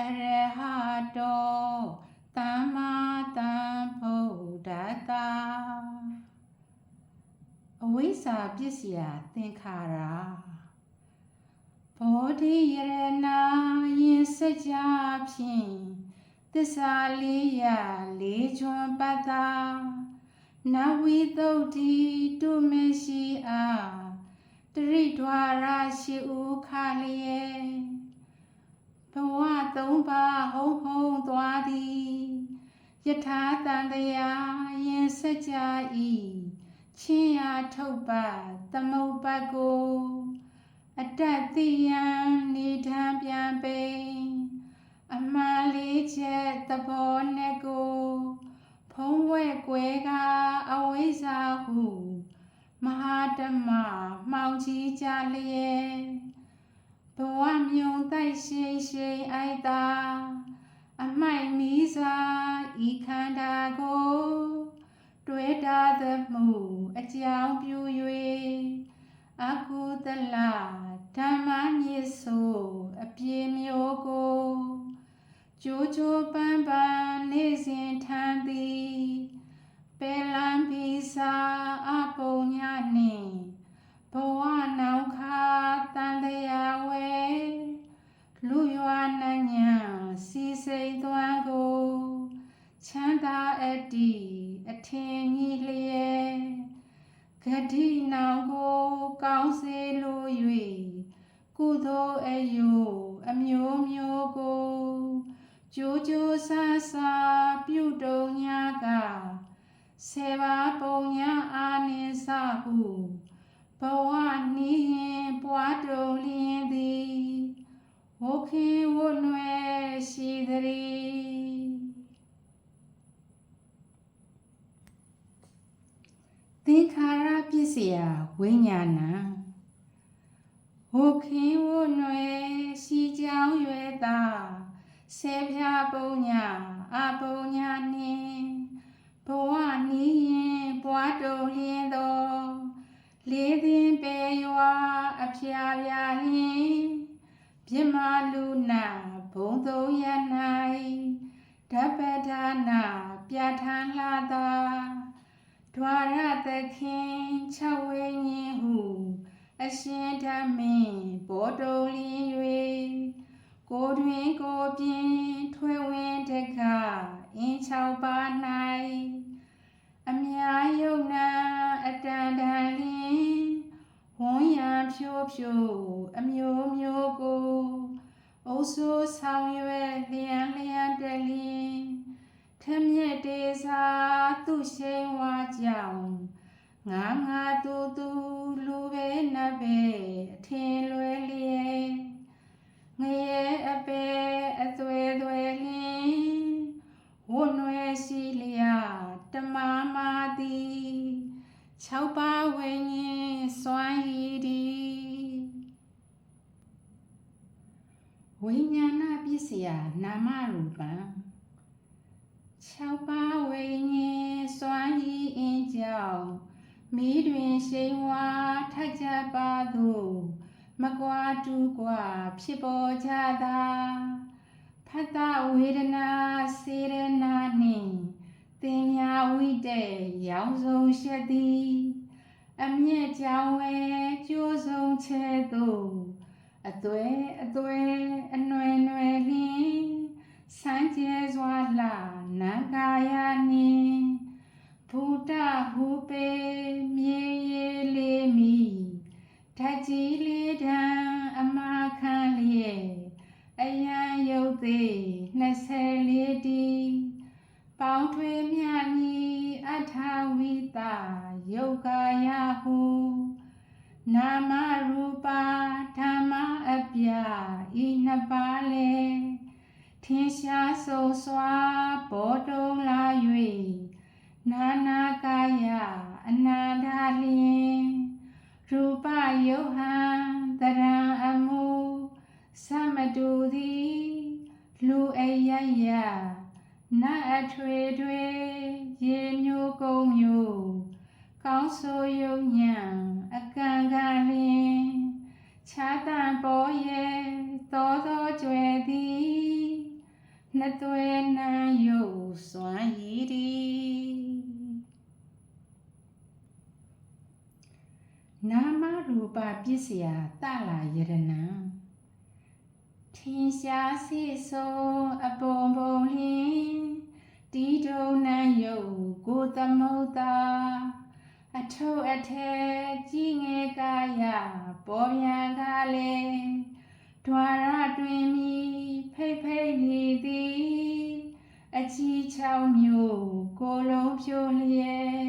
အရဟတောသမ္မာသမ္ဗုဒ္ဓတ္တအဝိဇ္ဇာပစ္စယသင်္ခါရဘောဓိယရဏယင်စကြဖြင့်သစ္စာလေးရလေးချွန်ပတ္တာနဝိသုဒ္ဓိတုမရှိအားတရိဒွာရရှိဥခလျေ ဘဝသုံးပါးဟုံဟုံသွားသည်ယထာတန်တရားယင်စကြဤချင်းရာထုတ်ပါသမုတ်ပတ်ကိုအတ္တတိယံနေထံပြန်ပိန်အမှန်လေးချက်သဘောနဲ့ကိုဖုံးဝဲကွယ်ကအဝိဇ္ဇာဟု မဟာဓမ္မမှောင်ကြီးကြလျက် ဘဝမြုံတိုက်ရှိရှိအိုက်သာအမိုက်မီးစာဤခန္ဓာကိုတွေ့တာသမှုအကြောင်းပြု၍အကုသလဓမ္မညစ်ဆိုအပြေမျိုးကိုကြိုးကြိုးပန်းပန်းနေစဉ်ထမ်းသည်ပေလံပီစာအပုံညာနှင့် စ္စယဝိညာဏဟိုခင်ဝနွယ်ရှိကြောင်းရွယ်သာဆေပြပုံညာအပုံညာနှင့်ဘဝနီးရင်ပွားတုံလင်းသောလေးသင်ပေရွာအဖျားပြလင်းပြမလူနာဘုံသုံးရ၌ဓပ္ပဒါနာပြဋ္ဌာန်းလာသာ ဒွါရသခင်၆ဝိညာဉ်ဟုအရှင်ဓမ္မင်းဘောတုံလင်း၍ကိုတွင်ကိုပြင်းထွေဝင်တကအင်း၆ပါး၌အမြာယုံနာအတန်တန်လင်းဝန်းရံဖြိုးဖြိုးအမျိုးမျိုးကိုအုပ်ဆိုးဆောင်ရွယ်လျံလျံတလင်း ထမြက်တေစာသူရှိန်ဝါကြောင့်ငါငါတူတူလူပဲနပဲအထင်လွယ်လျက်ငရဲအပဲအသွဲသွဲလင်းဝွနွယ်ရှိလျာတမမာသည်၆ပါးဝိညာဉ်စွမ်းရည်သည်ဝိညာဏပစ္စယနာမရူပံ ၆ပါးဝိညာဉ်စွမ်းရည်အင်းကြောင့်မိတွင်ရှိန်ဝါထက်ကြပါသို့မကွာတူကွာဖြစ်ပေါ်ကြသာဖတ်တဝေဒနာစေရနာနှင့်တင်ညာဝိတေရောင်စုံရှက်သည်အမျက်ကြောင့်ဝဲကျိုးဆုံးချဲသို့အသွဲအသွဲအနွယ်နွယ်လင်းစမ်းကျဲစွာလှ နံကာယနှင့်ဘုဒ္ဓဟုပေမြေရေလေးမီဓာကြီးလေးတံအမခံလျက်အယံယုတ်သေး24တီပေါင်းထွေမြညီအထာဝိတာယုတ်ကာယဟုနာမရူပဓမ္မအပြဤနှစ်ပါးလေထ ထင်ရှားဆုံးစွာဘောတုံးလာ၍နာနာကာယအနန္တလျင်ရူပယုဟံတရံအမှုသမတူသည်လူအယယနတ်အထွေထွေရေမျိုးကုံမျိုးကောင်းဆိုယုံညံအကံကလျင်ခြားတန်ပေါ်ရဲ့သောသောကြွယ်သည် နှစ်သွဲနံယုတ်စွမ်းရည်သည်နာမရူပပစ္စယတလာယရဏံထင်ရှားစီဆုံးအပုံပုံလင်းတီတုံနံယုတ်ကိုသမုဒ္ဒါအထုပ်အထဲကြီးငယ်ကာယပေါ်ပြန်ကားလေဒွါရတွင်မီ ဖိတ်ဖိတ်နေသည်အချီချောင်းမျိုးကိုလုံးဖြိုလျက်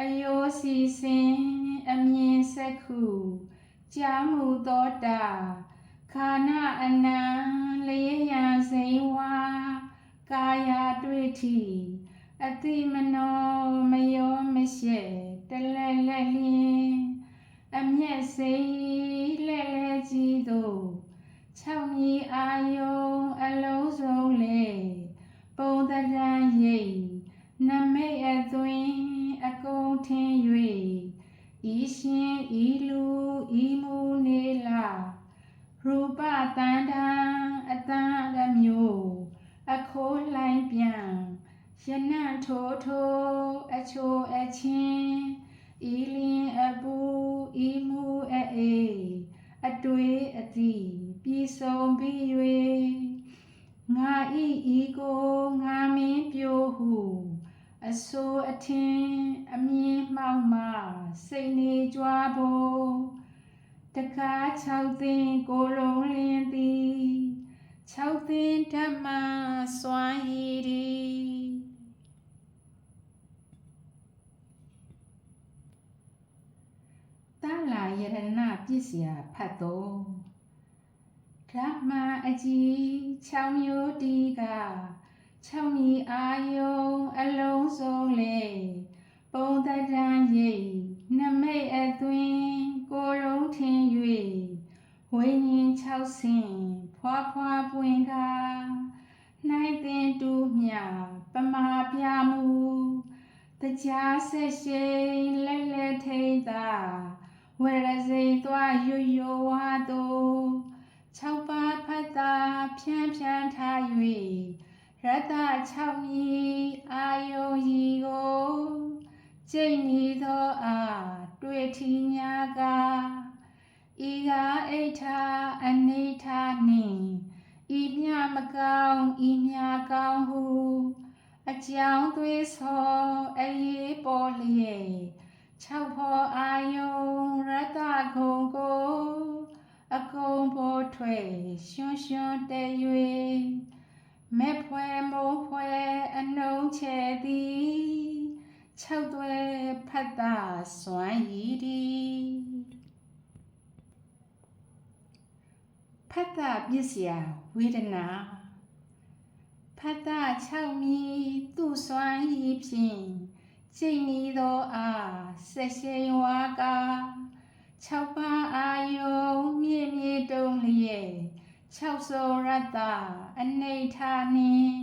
အယိုးစီစင်အမြင်စက်ခုကြားမှုသောတာခါနာအနံလေးရန်စိန်ဝါကာယတွေ့ထီအတိမနောမယောမရှိတလဲလဲလင်းအမျက်စိလဲလဲကြီး တို့၆မြီအာယုံအလုံးစုံလေပုံတရံရိပ်နမိတ်အသွင်အကုန်ထင်း၍ဤရှင်ဤလူဤမူနေလာရူပတန်တံအတန်အမျိုးအခိုးလှိုင်းပြန်ရနံ့ထိုးထိုးအချိုအချင်းဤလင်းအပူဤမူအေးအတွေ့အသည့် ပြည်ဆုံးပြီး၍ငါဤဤကိုငါမင်းပြိုဟုအဆိုးအထင်အမြင်မှောက်မှစိတ်နေကြွားဖို့တကား၆သိန်းကိုလုံးလင်းသည်၆သိန်းဓမ္မစွမ်းရည်သည်တလာယရဏပစ္စယဖတ်တော် ဓမ္မအကြီး6မျိုးတီးက6မြီအာယုံအလုံးစုံလေပုံတရံရိပ်နမိတ်အသွင်ကိုလုံးထင်၍ဝိညာဉ်6ဆင်းဖွာဖွာပွင့်ကနိုင်တင်တူမြပမာပြမှုတရားဆက်ရှိန်လက်လက်ထိန်သာဝရစိန်သွားရွရွဝါတို့ ၆ပါးဖတ်တာဖြန်းဖြန်းထား၍ရတ၆မြီအာယုံဤကိုကျိတ်နေသောအားတွေ့ထီညာကဤကားအိဋ္ဌာအနေထားနှင့်ဤမြမကောင်းဤမြကောင်းဟုအကြောင်းသွေးဆောအေးပေါ်လျက်၆ဖော်အာယုံရတခုံကို အကုံပေါ်ထွက်ရွှွှွှတဲ၍မဲ့ဖွဲမိုးဖွဲအနှုံးချဲသည်၆သွဲဖတ်တာစွမ်းရည်သည်ဖတ်တာပစ္စယဝေဒနာဖတ်တာ6မီသူ့စွမ်းရည်ဖြင့်ချိန်နီသောအားဆက်ရှိန်ဝါကာ၆ပါးအာ ၆စောရတ္တအနေထာနှင့်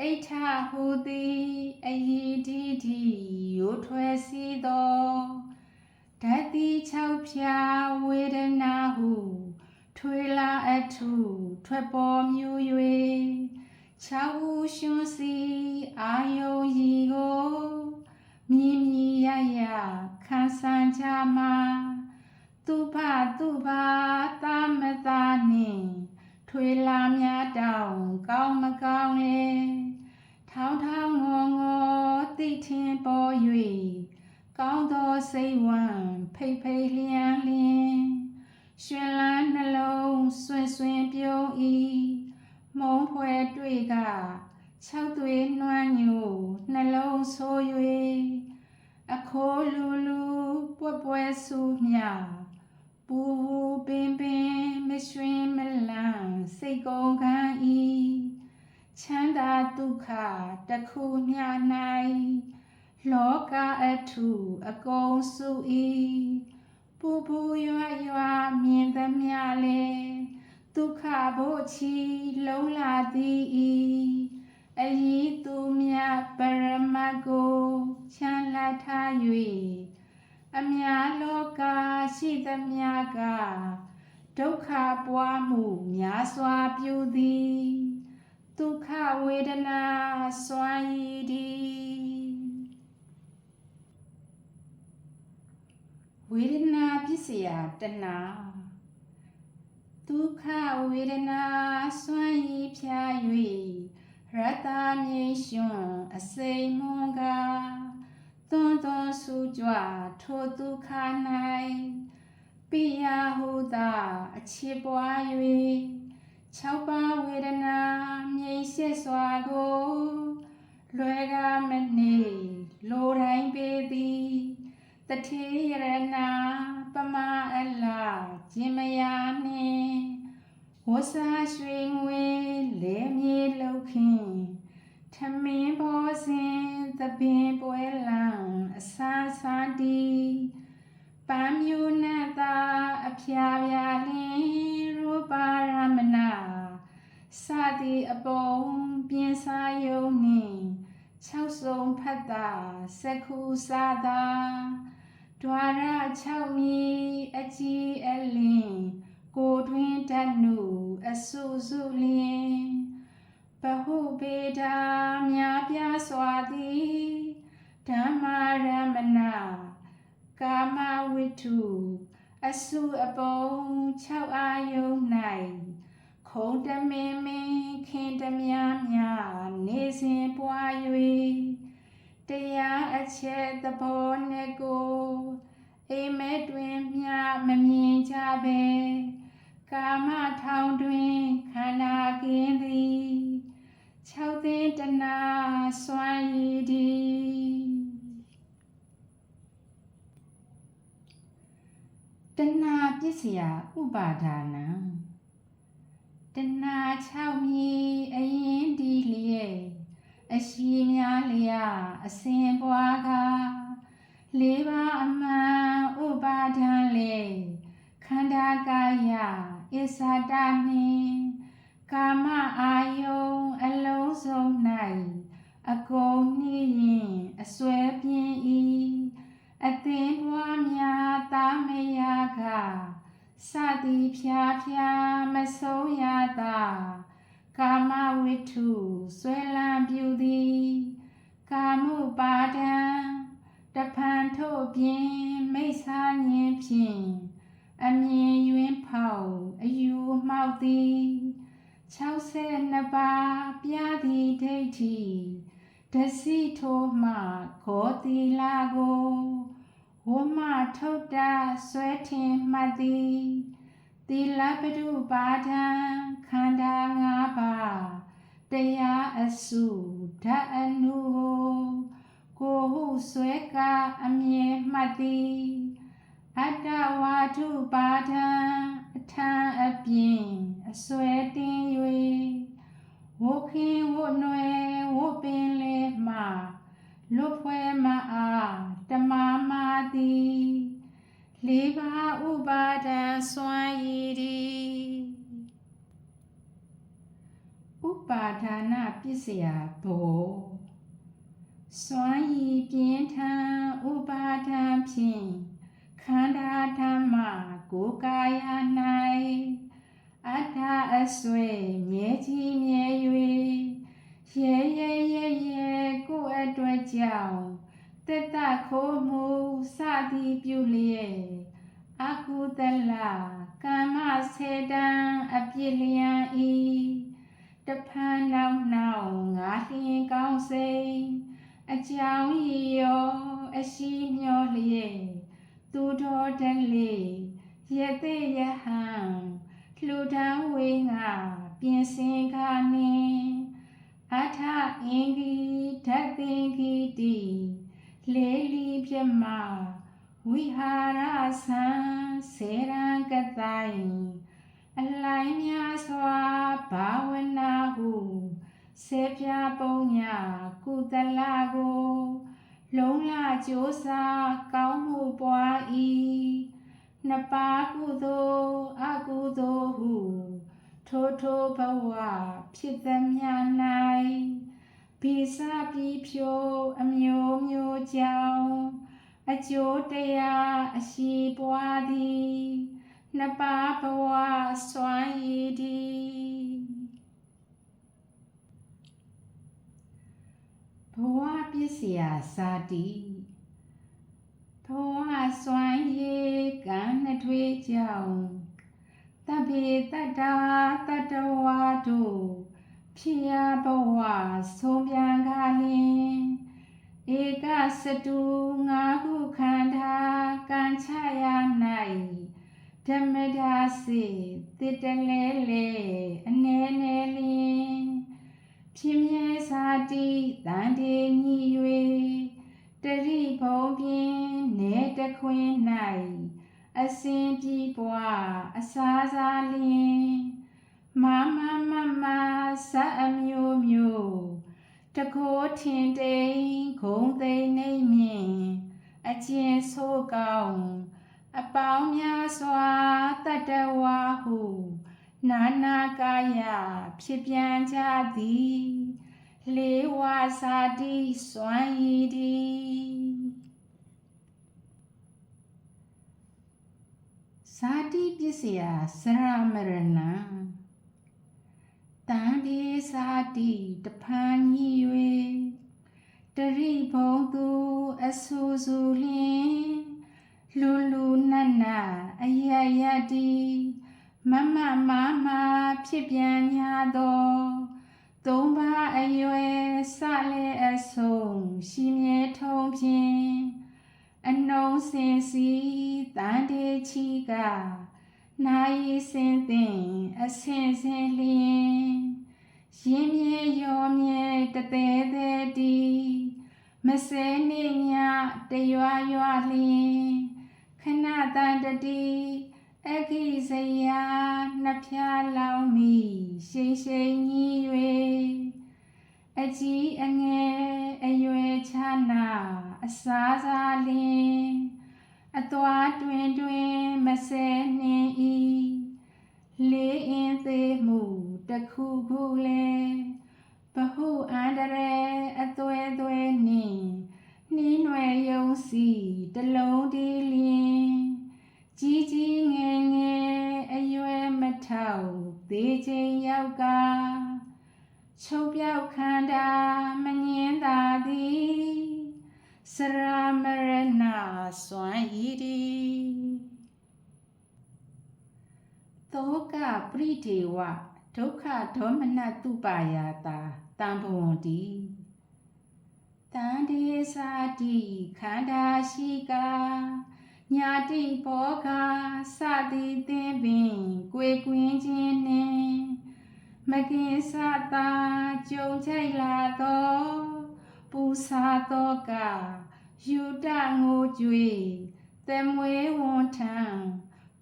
အိဋ္ဌဟူသည်အယီတိတိရိုးထွဲစီသောဓာတိ၆ဖြာဝေဒနာဟုထွေလာအထုထွက်ပေါ်မြူ၍ခြောက်ဟုရှွန်းစီအာယုံရီကိုမြည်မြည်ရရခံဆန်းချမှာသူဖသူဖတာမတာနှင့် ထွေလာများတောင်ကောင်းမကောင်းလေထောင်းထောင်းငေါငေါတိထင်ပေါ်၍ကောင်းသောစိတ်ဝမ်းဖိတ်ဖိတ်လျံလျင်ရှင်လန်းနှလုံးဆွင်ဆွင်ပြုံးဤမုံဖွဲတွေ့က၆သွေးနှွမ်းညိုနှလုံးဆိုး၍အခိုးလူလူပွက်ပွဲဆူမြ ပူပင်ပင်မရွှင်မလန်းစိတ်ကုန်ခံဤချမ်းသာဒုက္ခတစ်ခုမျှ၌လောကအထုအကုန်စု၏ပူပူရွရွမြင်သမျှလေဒုက္ခဘို့ချီလုံးလာသည်၏အယီသူမြတ်ပရမတ်ကိုချမ်းလာထား၍ အမြလောကရှိသမျှကဒုက္ခပွားမှုများစွာပြုသည်ဒုက္ခဝေဒနာစွမ်းရည်သည်ဝေဒနာပစ္စယတဏဒုက္ခဝေဒနာစွမ်းရည်ဖြာ၍ရတ္တမြေရှင်အစိမ်မွန်ကသွန်သွန်ဆူကြွ ထိုဒုက္ခ၌ပိယဟုသာအချစ်ပွား၍၆ပါးဝေဒနာမြိတ်ဆက်စွာကိုလွယ်ကမနေလိုတိုင်းပေသည်တထေရဏပမအလားခြင်းမယာနှင့်ဝဆာရွှေငွေလေမြေလောက်ခင် ထမင်းဘောစင်သပင်ပွဲလံအဆန်းဆန်းတီပန်းမြူနတ်သာအဖျားပြာလင်းရူပါရမနာစသည်အပုံပြင်းစားယုံနှင့်၆စုံဖတ်တာစက္ခုစားသာဒွါရ၆မီအကြီးအလင်းကိုတွင်တတ်နုအဆုစုလျင် ဘဟုပေတာများပြားစွာသည်ဓမ္မာရမနာကာမဝိထုအစုအပုံ၆အာယုံ၌ခုံတမင်းမင်းခင်တမြများနေစဉ်ပွား၍တရားအချက်သဘောနဲ့ကိုအိမ်မဲတွင်မြမမြင်ကြပဲကာမထောင်တွင်ခန္ဓာကင်းသည် ၆သိန်းတနာစွမ်းရည်သည်တဏှာပစ္စယဥပါဒါနံတဏှာ6မြည်အရင်ဒီလျက်အရှိများလျာအစဉ်ပွားကလေးပါအမှန်ဥပါဒံလေခန္ဓာကာယအစ္ဆဒနှင့်ကာမအာယုံ အလုံးစုံ၌အကုန်နှီးရင်အစွဲပြင်း၏အသင်ပွားများသားမယာကစသည်ဖြာဖြာမဆုံးရတာကာမဝိထုဆွဲလန်းပြူသည်ကာမှုပါဒံတဖန်ထို့ပြင်မိစ္ဆာညင်ဖြင့်အမြင်ယွင်းဖောက်အယူမှောက်သည် 62ပါးပြသည်ဒိဋ္ဌိဒစီထိုမှခောတိလာကိုဝမထုတ်တာဆွဲထင်မှတ်သည်သီလပတုပါဒံခန္ဓာ၅ပါးတရားအစုဓာအနုကိုဟုဆွဲကအမြဲမှတ်သည်အတ္တဝါထုပါဒံ အထံအပြင်အစွဲတင်၍ဝခင်ဝနွယ်ဝပင်လေမှလွတ်ဖွဲမအားတမမာတိလေးပါဥပါဒံစွမ်းရည်သည်ဥပါဒနာပစ္စယဘောစွမ်းရည်ပြင်းထန်ဥပါဒံဖြင့်ခန္ဓာဓမ္မကိုယ်ကာယ၌အတ္တအဆွေမြဲကြီးမြဲ၍ရဲရဲရဲရဲကိုယ်အတွက်ကြောင့်တက်တခိုးမှုစသည်ပြုလျက်အကုသလကမ္မစေတံအပြစ်လျံဤတဖန်နောက်နောက်ငါလျင်ကောင်းစိတ်အကြောင်းဤရော အရှိမျောလျက်သူတော်တလေ ရတဲ့ယဟံလှူဒန်းဝေငါပြင်စင်ခါနှင့်အထအင်္ဂီဓာတ်သင်္ဂီတိလေးလီပြမဝိဟာရဆံစေရန်ကတိုင်အလိုင်းများစွာဘာဝနာဟုဆေပြပုံညာကုသလကို လုံးလကြိုးစားကောင်းမှုပွား၏ နှစ်ပါးကုသိုလ်အကုသိုလ်ဟုထိုထိုဘဝဖြစ်သည်မြ၌ဘိစပြီးဖြိုးအမျိုးမျိုးကြောင့်အကျိုးတရားအရှိပွားသည်နှစ်ပါးဘဝစွမ်းရည်သည်ဘဝပစ္စယဇာတိ ဘဝစွမ်းရည်ကံနှစ်ထွေးကြောင့်တပိတတ္တာတတ္တဝါတို့ဖြစ်ရဘဝဆုံးပြန်ကားလင်ဧကစတုငါးခုခန္ဓာကံချရ၌ဓမ္မဒါစေတိတလဲလေအနေနဲ့လင်ဖြစ်မြဲစာတိတန်တေညီ၍ တရိဘုံပြင်းနေတခွင်း၌အစဉ်ပြေပွားအစားစားလင်မမမမစအမျိုးမျိုးတကိုးထင်တိန်ခုံသိမ့်နေမြင်အကျဉ်ဆိုးကောင်းအပေါင်းများစွာတတဝါဟုနာနာကာယဖြစ်ပြန်ကြသည် လေးဝါစာတိစွမ်းရည်သည်ဇာ တိပစ္စယစရမရဏတန်ဒီဇာတိတဖန်ကြီး၍တရိဘုံသူအဆူဆူလင်းလူလူနတ်နတ်အယယတိမမမမဖြစ်ပြန်ညာသောသုံးပါးအရွယ်စလဲအဆုံးရှိမြဲထုံဖြင့်အနုံစင်စီတန်တေချီက နိုင်စင်သင်အဆင်စင်လျင်ရင်မြေရောမြဲတသေးသေးတီမစဲနေညတရွာရွာလျင်ခဏတန်တတိအခိစရာနှစ်ဖြာလောင်းမီရှိန်ရှိန်ကြီး၍အကြီးအငယ် နွယ်ယုံစီတလုံးဒီလင်းကြီးကြီးငယ်ငယ်အရွယ်မထောက်သေးချင်းရောက်ကချုပ်ပြောက်ခန္ဓာမငင်းသာသည်စရမရဏစွမ်းဤသည်သောကပရိဒေဝဒုက္ခဒေါမနတုပါယာတာတံဘဝန္တိ တန်ဒေသာတိခန္ဓာရှိကာညာတိဘောကစသည်သင်ပင်ကိုယ်ကွင်းခြင်းနှင့်မကင်စတာကြုံချိုက်လာသောပူစာသောကယူတငိုကြွေသမွေးဝန်ထံ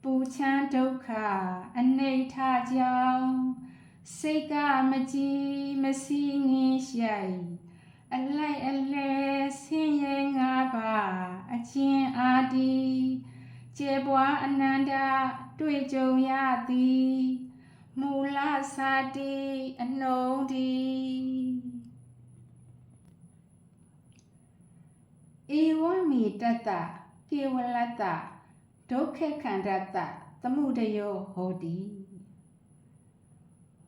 ပူချမ်းဒုက္ခအနိဋ္ဌကြောင့်စိတ်ကမကြည်မစီငင်းရှိုက် အလိုက်အလဲဆင်းရဲငါးပါးအချင်းအာဒီကျေပွားအနန္တတွေ့ကြုံရသည်မူလစာတိအနှုံးဒီဧဝမေတတကေဝလတဒုက္ခခန္ဓတသမှုတယောဟောတိ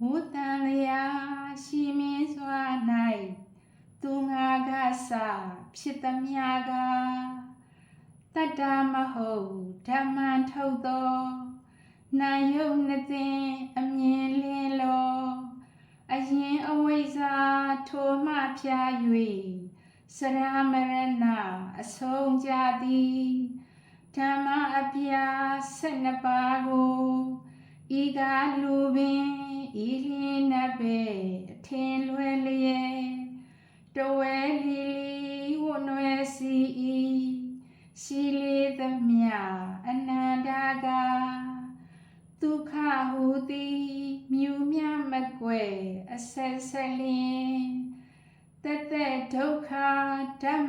ဝုတံလျာရှိမင်းစွာ၌ သူငါကစဖြစ်သမျှကတတ္တမဟုတ်ဓမ္မံထုတ်သောနာယုတ်နှစ်သိင်အမြင်လင်းလောအရင်အဝိဇ္ဇာထိုမှဖြာ၍စရမရဏအဆုံးကြသည်ဓမ္မအပြာ၁၂ပါးကိုဤကလူပင်ဤလင်းနပဲအထင် သက်